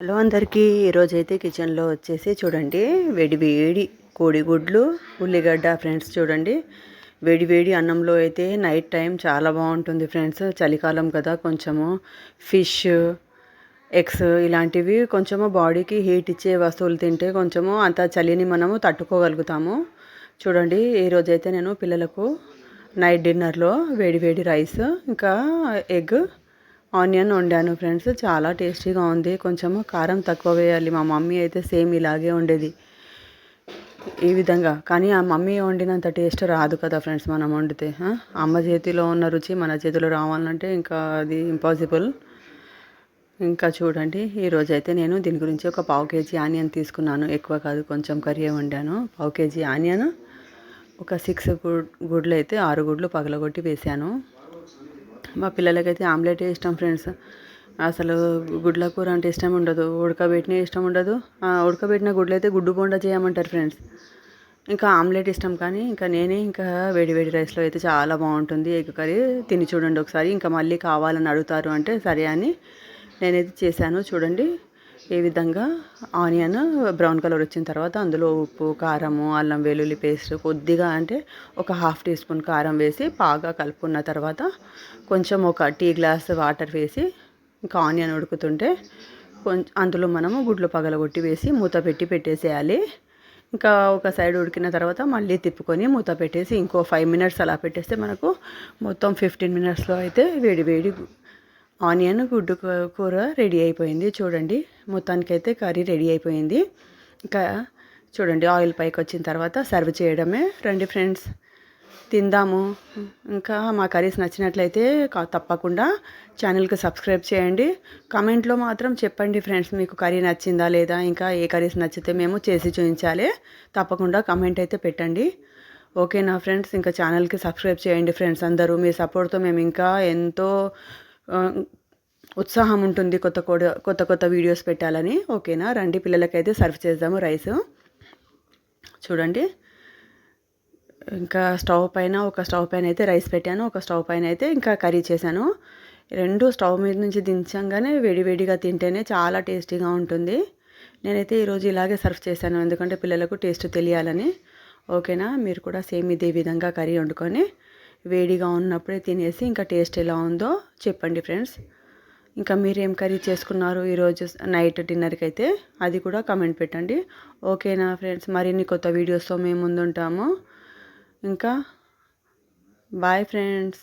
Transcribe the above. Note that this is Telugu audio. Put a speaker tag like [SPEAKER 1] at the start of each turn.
[SPEAKER 1] హలో అందరికీ ఈరోజు అయితే కిచెన్లో వచ్చేసి చూడండి వేడి వేడి కోడిగుడ్లు ఉల్లిగడ్డ ఫ్రెండ్స్ చూడండి. వేడి వేడి అన్నంలో అయితే నైట్ టైం చాలా బాగుంటుంది ఫ్రెండ్స్ చలికాలం కదా కొంచెము. ఫిష్ ఎగ్స్ ఇలాంటివి కొంచెము బాడీకి హీట్ ఇచ్చే వస్తువులు తింటే కొంచెము అంత చలిని మనము తట్టుకోగలుగుతాము. చూడండి ఈ రోజైతే నేను పిల్లలకు నైట్ డిన్నర్లో వేడి వేడి రైస్ ఇంకా ఎగ్ ఆనియన్ వండాను ఫ్రెండ్స్. చాలా టేస్టీగా ఉంది. కొంచెము కారం తక్కువ వేయాలి. మా మమ్మీ అయితే సేమ్ ఇలాగే ఉండేది ఈ విధంగా. కానీ ఆ మమ్మీ వండినంత టేస్ట్ రాదు కదా ఫ్రెండ్స్ మనం వండితే అమ్మ చేతిలో ఉన్న రుచి మన చేతిలో రావాలంటే ఇంకా అది ఇంపాసిబుల్. ఇంకా చూడండి ఈరోజు అయితే నేను దీని గురించి ఒక పావు కేజీ ఆనియన్ తీసుకున్నాను. ఎక్కువ కాదు కొంచెం కర్రీ వండాను. పావు కేజీ ఆనియన్ ఒక సిక్స్ గుడ్లు అయితే ఆరు గుడ్లు పగలగొట్టి వేసాను మా పిల్లలకైతే ఆమ్లెట్ ఇష్టం ఫ్రెండ్స్. అసలు గుడ్ల కూర అంటే ఇష్టం ఉండదు. ఉడకబెట్టిన ఇష్టం ఉండదు. ఉడకబెట్టిన గుడ్లు అయితే గుడ్డు బొండ చేయమంటారు ఫ్రెండ్స్. ఇంకా ఆమ్లెట్ ఇష్టం కానీ ఇంకా నేనే ఇంకా వేడి వేడి రైస్లో అయితే చాలా బాగుంటుంది. ఎగ్ కర్రీ తిని చూడండి ఒకసారి. ఇంకా మళ్ళీ కావాలని అడుగుతారు అంటే సరే అని నేనైతే చేశాను. చూడండి. ఈ విధంగా ఆనియన్ బ్రౌన్ కలర్ వచ్చిన తర్వాత అందులో ఉప్పు కారము అల్లం వెల్లుల్లి పేస్ట్ కొద్దిగా అంటే ఒక హాఫ్ టీ స్పూన్ కారం వేసి బాగా కలుపుకున్న తర్వాత కొంచెం ఒక టీ గ్లాస్ వాటర్ వేసి ఇంకా ఆనియన్ ఉడుకుతుంటే కొంచెం అందులో మనము గుడ్లు పగలగొట్టి వేసి మూత పెట్టి పెట్టేసేయాలి. ఇంకా ఒక సైడ్ ఉడికిన తర్వాత మళ్ళీ తిప్పుకొని మూత పెట్టేసి ఇంకో ఫైవ్ మినిట్స్ అలా పెట్టేస్తే మనకు మొత్తం ఫిఫ్టీన్ మినిట్స్లో అయితే వేడి వేడి ఆనియన్ గుడ్డు కూర రెడీ అయిపోయింది. చూడండి మొత్తానికైతే కర్రీ రెడీ అయిపోయింది. ఇంకా చూడండి ఆయిల్ పైకి వచ్చిన తర్వాత సర్వ్ చేయడమే. రండి ఫ్రెండ్స్ తిందాము. ఇంకా మా కర్రీస్ నచ్చినట్లయితే తప్పకుండా ఛానల్కి సబ్స్క్రైబ్ చేయండి. కామెంట్లో మాత్రం చెప్పండి ఫ్రెండ్స్ మీకు కర్రీ నచ్చిందా లేదా? ఇంకా ఏ కర్రీస్ నచ్చితే మేము చేసి చూపించాలి. తప్పకుండా కమెంట్ అయితే పెట్టండి. ఓకేనా ఫ్రెండ్స్ ఇంకా ఛానల్కి సబ్స్క్రైబ్ చేయండి ఫ్రెండ్స్ అందరూ. మీ సపోర్ట్తో మేము ఇంకా ఎంతో ఉత్సాహం ఉంటుంది కొత్త కొత్త కొత్త వీడియోస్ పెట్టాలని. ఓకేనా? రండి పిల్లలకైతే సర్వ్ చేద్దాము రైస్. చూడండి. ఇంకా స్టవ్ పైన ఒక స్టవ్ పైన అయితే రైస్ పెట్టాను ఒక స్టవ్ పైన అయితే ఇంకా కర్రీ చేశాను. రెండు స్టవ్ మీద నుంచి దించంగానే వేడివేడిగా తింటేనే చాలా టేస్టీగా ఉంటుంది. నేనైతే ఈరోజు ఇలాగే సర్వ్ చేశాను ఎందుకంటే పిల్లలకు టేస్ట్ తెలియాలని. ఓకేనా? మీరు కూడా సేమ్ ఇదే విధంగా కర్రీ వండుకొని వేడిగా ఉన్నప్పుడే తినేసి ఇంకా టేస్ట్ ఎలా ఉందో చెప్పండి ఫ్రెండ్స్. ఇంకా మీరు ఏం కర్రీ చేసుకున్నారు ఈరోజు నైట్ డిన్నర్కి అయితే అది కూడా కమెంట్ పెట్టండి. ఓకేనా ఫ్రెండ్స్ మరిన్ని కొత్త వీడియోస్తో మేము ముందుంటాము. ఇంకా బాయ్ ఫ్రెండ్స్